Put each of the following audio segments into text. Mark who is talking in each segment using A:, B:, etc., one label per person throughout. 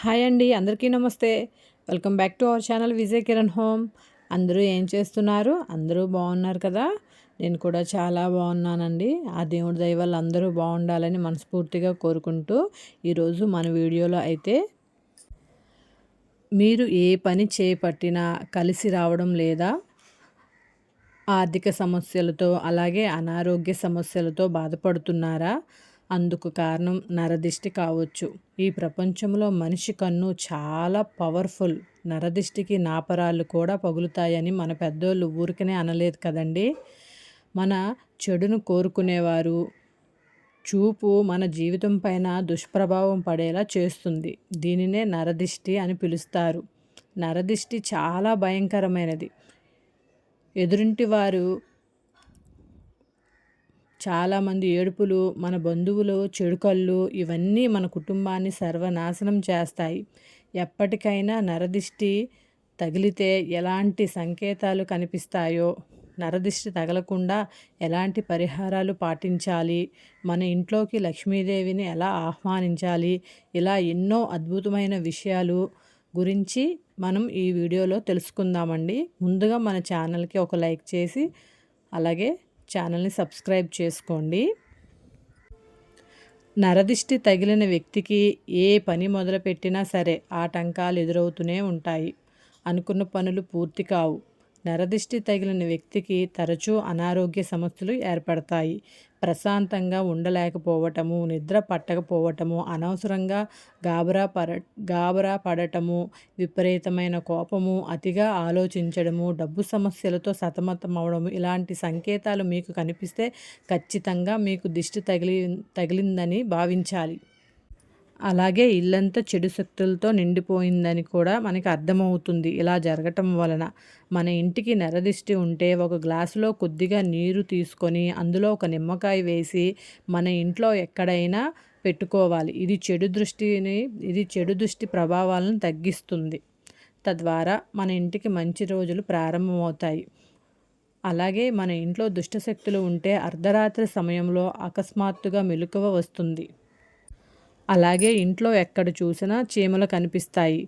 A: Hi అండి అందరికీ నమస్తే. Welcome back to our channel Vijay Kiran home. అందరూ ఏం చేస్తున్నారు? అందరూ బాగున్నారు కదా? నేను కూడా చాలా బాగున్నానండి. ఆ దేవుడి దయ వల్ల అందరూ బాగుండాలని మనస్ఫూర్తిగా కోరుకుంటూ ఈరోజు మన వీడియోలో అయితే మీరు ఏ పని చేపట్టినా కలిసి రావడం లేదా ఆర్థిక సమస్యలతో అలాగే అనారోగ్య సమస్యలతో బాధపడుతున్నారా? అందుకు కారణం నరదిష్టి కావచ్చు. ఈ ప్రపంచంలో మనిషి కన్ను చాలా పవర్ఫుల్. నరదిష్టికి నాపరాలు కూడా పగులుతాయని మన పెద్దోళ్ళు ఊరికనే అనలేదు కదండి. మన చెడును కోరుకునేవారు చూపు మన జీవితం పైన దుష్ప్రభావం పడేలా చేస్తుంది. దీనినే నరదిష్టి అని పిలుస్తారు. నరదిష్టి చాలా భయంకరమైనది. ఎదురింటి వారు చాలామంది ఏడుపులు మన బంధువులు చెడుకళ్ళు ఇవన్నీ మన కుటుంబాన్ని సర్వనాశనం చేస్తాయి. ఎప్పటికైనా నరదిష్టి తగిలితే ఎలాంటి సంకేతాలు కనిపిస్తాయో నరదిష్టి తగలకుండా ఎలాంటి పరిహారాలు పాటించాలి మన ఇంట్లోకి లక్ష్మీదేవిని ఎలా ఆహ్వానించాలి ఇలా ఎన్నో అద్భుతమైన విషయాలు గురించి మనం ఈ వీడియోలో తెలుసుకుందామండి. ముందుగా మన ఛానల్కి ఒక లైక్ చేసి అలాగే ఛానల్ని సబ్స్క్రైబ్ చేసుకోండి. నరదిష్టి తగిలిన వ్యక్తికి ఏ పని మొదలుపెట్టినా సరే ఆటంకాలు ఎదురవుతూనే ఉంటాయి. అనుకున్న పనులు పూర్తి కావు. నరదిష్టి తగిలిన వ్యక్తికి తరచూ అనారోగ్య సమస్యలు ఏర్పడతాయి. ప్రశాంతంగా ఉండలేకపోవటము నిద్ర పట్టకపోవటము అనవసరంగా గాబరా పడ గాబరా పడటము విపరీతమైన కోపము అతిగా ఆలోచించడము డబ్బు సమస్యలతో సతమతం అవడము ఇలాంటి సంకేతాలు మీకు కనిపిస్తే ఖచ్చితంగా మీకు దిష్టి తగిలి తగిలిందని భావించాలి. అలాగే ఇల్లంతా చెడు శక్తులతో నిండిపోయిందని కూడా మనకి అర్థమవుతుంది. ఇలా జరగటం వలన మన ఇంటికి నెరదిష్టి ఉంటే ఒక గ్లాసులో కొద్దిగా నీరు తీసుకొని అందులో ఒక నిమ్మకాయ వేసి మన ఇంట్లో ఎక్కడైనా పెట్టుకోవాలి. ఇది చెడు దృష్టిని ఇది చెడు దృష్టి ప్రభావాలను తగ్గిస్తుంది. తద్వారా మన ఇంటికి మంచి రోజులు ప్రారంభమవుతాయి. అలాగే మన ఇంట్లో దుష్టశక్తులు ఉంటే అర్ధరాత్రి సమయంలో అకస్మాత్తుగా మెలకువ వస్తుంది. అలాగే ఇంట్లో ఎక్కడ చూసినా చీమలు కనిపిస్తాయి.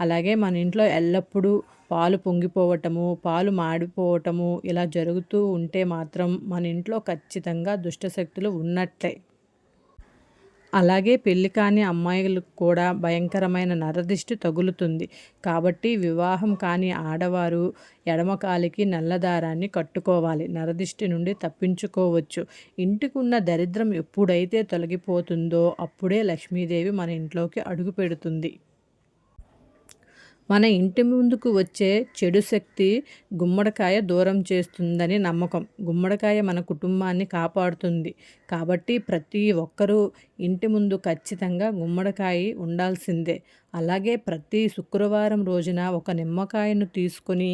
A: అలాగే మన ఇంట్లో ఎల్లప్పుడూ పాలు పొంగిపోవటము పాలు మాడిపోవటము ఇలా జరుగుతూ ఉంటే మాత్రం మన ఇంట్లో ఖచ్చితంగా దుష్టశక్తులు ఉన్నట్లే. అలాగే పెళ్ళి కాని అమ్మాయిలకు కూడా భయంకరమైన నరదిష్టి తగులుతుంది. కాబట్టి వివాహం కాని ఆడవారు ఎడమకాలికి నల్లదారాన్ని కట్టుకోవాలి. నరదిష్టి నుండి తప్పించుకోవచ్చు. ఇంటికున్న దరిద్రం ఎప్పుడైతే తొలగిపోతుందో అప్పుడే లక్ష్మీదేవి మన ఇంట్లోకి అడుగు పెడుతుంది. మన ఇంటి ముందుకు వచ్చే చెడు శక్తి గుమ్మడికాయ దూరం చేస్తుందని నమ్మకం. గుమ్మడికాయ మన కుటుంబాన్ని కాపాడుతుంది. కాబట్టి ప్రతి ఒక్కరూ ఇంటి ముందు ఖచ్చితంగా గుమ్మడికాయ ఉండాల్సిందే. అలాగే ప్రతి శుక్రవారం రోజున ఒక నిమ్మకాయను తీసుకొని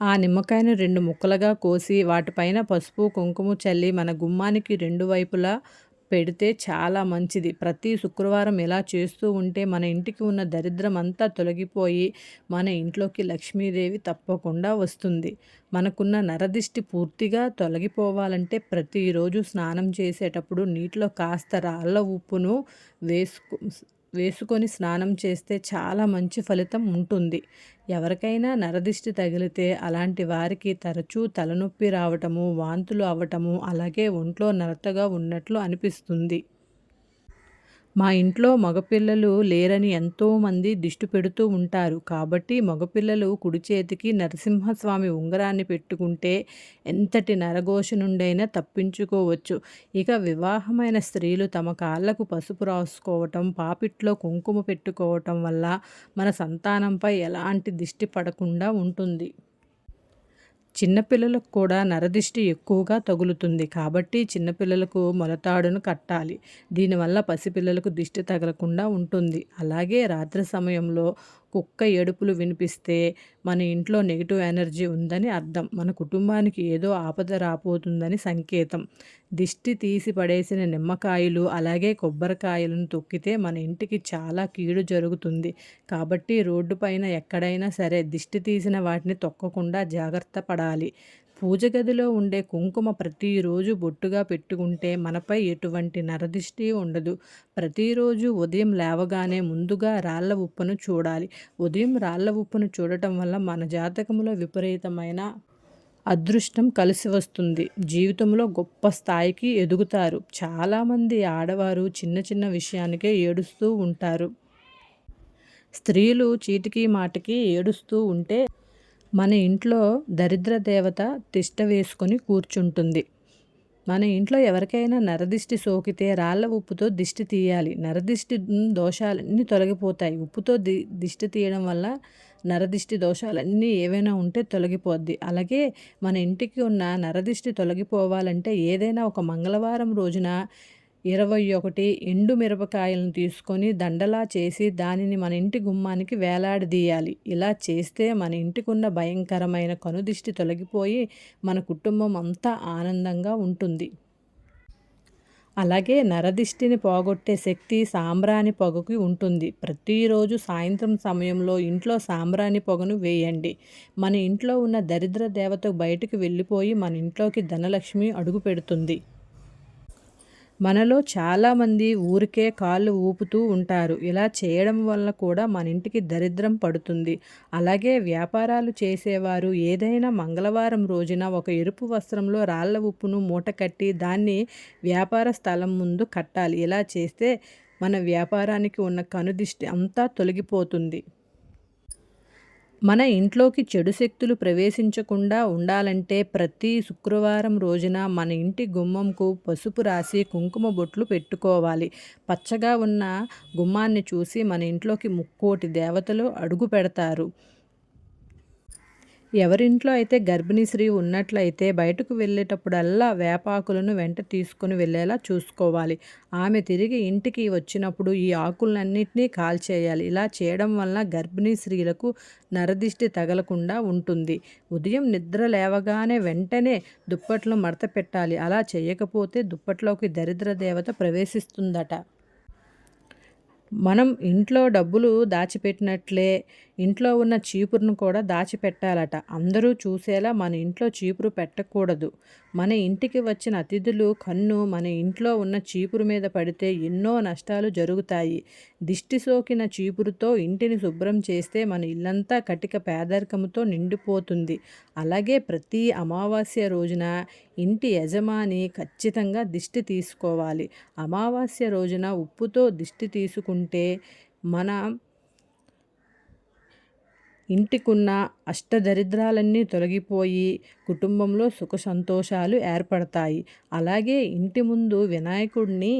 A: ఆ నిమ్మకాయను రెండు ముక్కలుగా కోసి వాటిపైన పసుపు కుంకుమ చల్లి మన గుమ్మానికి రెండు వైపులా పెడితే చాలా మంచిది. ప్రతి శుక్రవారం ఇలా చేస్తూ ఉంటే మన ఇంటికి ఉన్న దరిద్రం అంతా తొలగిపోయి మన ఇంట్లోకి లక్ష్మీదేవి తప్పకుండా వస్తుంది. మనకున్న నరదిష్టి పూర్తిగా తొలగిపోవాలంటే ప్రతిరోజు స్నానం చేసేటప్పుడు నీటిలో కాస్త రాళ్ళ ఉప్పును వేసుకు వేసుకొని స్నానం చేస్తే చాలా మంచి ఫలితం ఉంటుంది. ఎవరికైనా నరదిష్టి తగిలితే అలాంటి వారికి తరచూ తలనొప్పి రావటము వాంతులు అవ్వటము అలాగే ఒంట్లో నరతగా ఉన్నట్లు అనిపిస్తుంది. మా ఇంట్లో మగపిల్లలు లేరని ఎంతోమంది దిష్టి పెడుతూ ఉంటారు. కాబట్టి మగపిల్లలు కుడి చేతికి నరసింహస్వామి ఉంగరాన్ని పెట్టుకుంటే ఎంతటి నరఘోష నుండైనా తప్పించుకోవచ్చు. ఇక వివాహమైన స్త్రీలు తమ కాళ్ళకు పసుపు రాసుకోవటం పాపిట్లో కుంకుమ పెట్టుకోవటం వల్ల మన సంతానంపై ఎలాంటి దిష్టి పడకుండా ఉంటుంది. చిన్నపిల్లలకు కూడా నరదిష్టి ఎక్కువగా తగులుతుంది కాబట్టి చిన్నపిల్లలకు మొలతాడును కట్టాలి. దీనివల్ల పసిపిల్లలకు దిష్టి తగలకుండా ఉంటుంది. అలాగే రాత్రి సమయంలో కుక్క ఏడుపులు వినిపిస్తే మన ఇంట్లో నెగిటివ్ ఎనర్జీ ఉందని అర్థం. మన కుటుంబానికి ఏదో ఆపద రాబోతుందని సంకేతం. దిష్టి తీసి పడేసిన నిమ్మకాయలు అలాగే కొబ్బరికాయలను తొక్కితే మన ఇంటికి చాలా కీడు జరుగుతుంది. కాబట్టి రోడ్డు పైన ఎక్కడైనా సరే దిష్టి తీసిన వాటిని తొక్కకుండా జాగ్రత్త పడాలి. పూజ గదిలో ఉండే కుంకుమ ప్రతిరోజు బొట్టుగా పెట్టుకుంటే మనపై ఎటువంటి నరదిష్టి ఉండదు. ప్రతిరోజు ఉదయం లేవగానే ముందుగా రాళ్ళ ఉప్పును చూడాలి. ఉదయం రాళ్ళ ఉప్పును చూడటం వల్ల మన జాతకంలో విపరీతమైన అదృష్టం కలిసి వస్తుంది. జీవితంలో గొప్ప స్థాయికి ఎదుగుతారు. చాలామంది ఆడవారు చిన్న చిన్న విషయానికే ఏడుస్తూ ఉంటారు. స్త్రీలు చీటికి మాటికి ఏడుస్తూ ఉంటే మన ఇంట్లో దరిద్ర దేవత తిష్ట వేసుకొని కూర్చుంటుంది. మన ఇంట్లో ఎవరికైనా నరదిష్టి సోకితే రాళ్ళ ఉప్పుతో దిష్టి తీయాలి. నరదిష్టి దోషాలన్నీ తొలగిపోతాయి. ఉప్పుతో ది దిష్టి తీయడం వల్ల నరదిష్టి దోషాలన్నీ ఏవైనా ఉంటే తొలగిపోద్ది. అలాగే మన ఇంటికి ఉన్న నరదిష్టి తొలగిపోవాలంటే ఏదైనా ఒక మంగళవారం రోజున ఇరవై ఒకటి ఎండు మిరపకాయలను తీసుకొని దండలా చేసి దానిని మన ఇంటి గుమ్మానికి వేలాడదీయాలి ఇలా చేస్తే మన ఇంటికి ఉన్న భయంకరమైన కనుదిష్టి తొలగిపోయి మన కుటుంబం అంతా ఆనందంగా ఉంటుంది. అలాగే నరదిష్టిని పోగొట్టే శక్తి సాంబ్రాణి పొగకి ఉంటుంది. ప్రతిరోజు సాయంత్రం సమయంలో ఇంట్లో సాంబ్రాణి పొగను వేయండి. మన ఇంట్లో ఉన్న దరిద్ర దేవత బయటకు వెళ్ళిపోయి మన ఇంట్లోకి ధనలక్ష్మి అడుగు పెడుతుంది. మనలో చాలామంది ఊరికే కాళ్ళు ఊపుతూ ఉంటారు. ఇలా చేయడం వల్ల కూడా మన ఇంటికి దరిద్రం పడుతుంది. అలాగే వ్యాపారాలు చేసేవారు ఏదైనా మంగళవారం రోజున ఒక ఎరుపు వస్త్రంలో రాళ్ళ ఉప్పును మూట కట్టి దాన్ని వ్యాపార స్థలం ముందు కట్టాలి. ఇలా చేస్తే మన వ్యాపారానికి ఉన్న కనుదిష్టి అంతా తొలగిపోతుంది. మన ఇంట్లోకి చెడు శక్తులు ప్రవేశించకుండా ఉండాలంటే ప్రతి శుక్రవారం రోజున మన ఇంటి గుమ్మంకు పసుపు రాసి కుంకుమ బొట్లు పెట్టుకోవాలి. పచ్చగా ఉన్న గుమ్మాన్ని చూసి మన ఇంట్లోకి ముక్కోటి దేవతలు అడుగు పెడతారు. ఎవరింట్లో అయితే గర్భిణీ స్త్రీ ఉన్నట్లయితే బయటకు వెళ్ళేటప్పుడల్లా వేపాకులను వెంట తీసుకుని వెళ్ళేలా చూసుకోవాలి. ఆమె తిరిగి ఇంటికి వచ్చినప్పుడు ఈ ఆకులన్నింటినీ కాల్చేయాలి. ఇలా చేయడం వల్ల గర్భిణీ స్త్రీలకు నరదిష్టి తగలకుండా ఉంటుంది. ఉదయం నిద్ర లేవగానే వెంటనే దుప్పట్లు మడత పెట్టాలి. అలా చేయకపోతే దుప్పట్లోకి దరిద్ర దేవత ప్రవేశిస్తుందట. మనం ఇంట్లో డబ్బులు దాచిపెట్టినట్లే ఇంట్లో ఉన్న చీపురును కూడా దాచిపెట్టాలట. అందరూ చూసేలా మన ఇంట్లో చీపురు పెట్టకూడదు. మన ఇంటికి వచ్చిన అతిథులు కన్ను మన ఇంట్లో ఉన్న చీపురు మీద పడితే ఎన్నో నష్టాలు జరుగుతాయి. దిష్టి సోకిన చీపురుతో ఇంటిని శుభ్రం చేస్తే మన ఇల్లంతా కటిక పేదరికంతో నిండిపోతుంది. అలాగే ప్రతి అమావాస్య రోజున ఇంటి యజమాని ఖచ్చితంగా దిష్టి తీసుకోవాలి. అమావాస్య రోజున ఉప్పుతో దిష్టి తీసుకుంటే మన ఇంటికున్న అష్టదరిద్రాలన్నీ తొలగిపోయి కుటుంబంలో సుఖ సంతోషాలు ఏర్పడతాయి. అలాగే ఇంటి ముందు వినాయకుడిని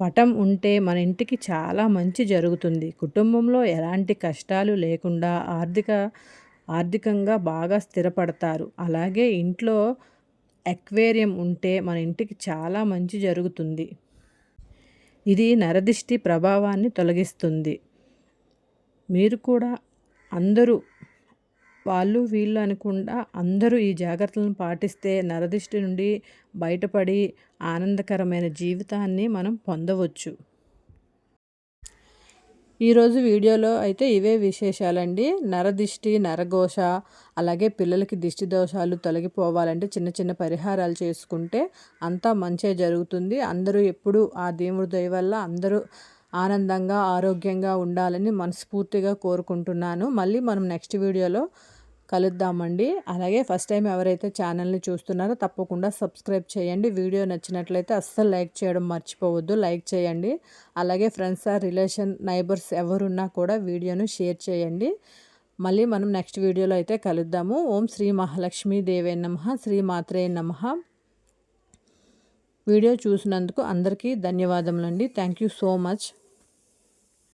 A: పటం ఉంటే మన ఇంటికి చాలా మంచి జరుగుతుంది. కుటుంబంలో ఎలాంటి కష్టాలు లేకుండా ఆర్థిక ఆర్థికంగా బాగా స్థిరపడతారు. అలాగే ఇంట్లో ఎక్వేరియం ఉంటే మన ఇంటికి చాలా మంచి జరుగుతుంది. ఇది నరదిష్టి ప్రభావాన్ని తొలగిస్తుంది. మీరు కూడా అందరూ వాళ్ళు వీళ్ళు అనకుండా అందరూ ఈ జాగ్రత్తలను పాటిస్తే నరదిష్టి నుండి బయటపడి ఆనందకరమైన జీవితాన్ని మనం పొందవచ్చు. ఈరోజు వీడియోలో అయితే ఇవే విశేషాలండి. నరదిష్టి నరఘోష అలాగే పిల్లలకి దిష్టి దోషాలు తొలగిపోవాలంటే చిన్న చిన్న పరిహారాలు చేసుకుంటే అంతా మంచే జరుగుతుంది. అందరూ ఎప్పుడు ఆ దేవుడి దయ వల్ల అందరూ ఆనందంగా ఆరోగ్యంగా ఉండాలని మనస్ఫూర్తిగా కోరుకుంటున్నాను. మళ్ళీ మనం నెక్స్ట్ వీడియోలో కలుద్దామండి. అలాగే ఫస్ట్ టైం ఎవరైతే ఛానల్ని చూస్తున్నారో తప్పకుండా సబ్స్క్రైబ్ చేయండి. వీడియో నచ్చినట్లయితే అస్సలు లైక్ చేయడం మర్చిపోవద్దు. లైక్ చేయండి. అలాగే ఫ్రెండ్స్ ఆర్ రిలేషన్ నైబర్స్ ఎవరున్నా కూడా వీడియోను షేర్ చేయండి. మళ్ళీ మనం నెక్స్ట్ వీడియోలో అయితే కలుద్దాము. ఓం శ్రీ మహాలక్ష్మీ దేవే నమ. శ్రీ మాత్రే నమ. వీడియో చూసినందుకు అందరికీ ధన్యవాదములండి. Thank you so much.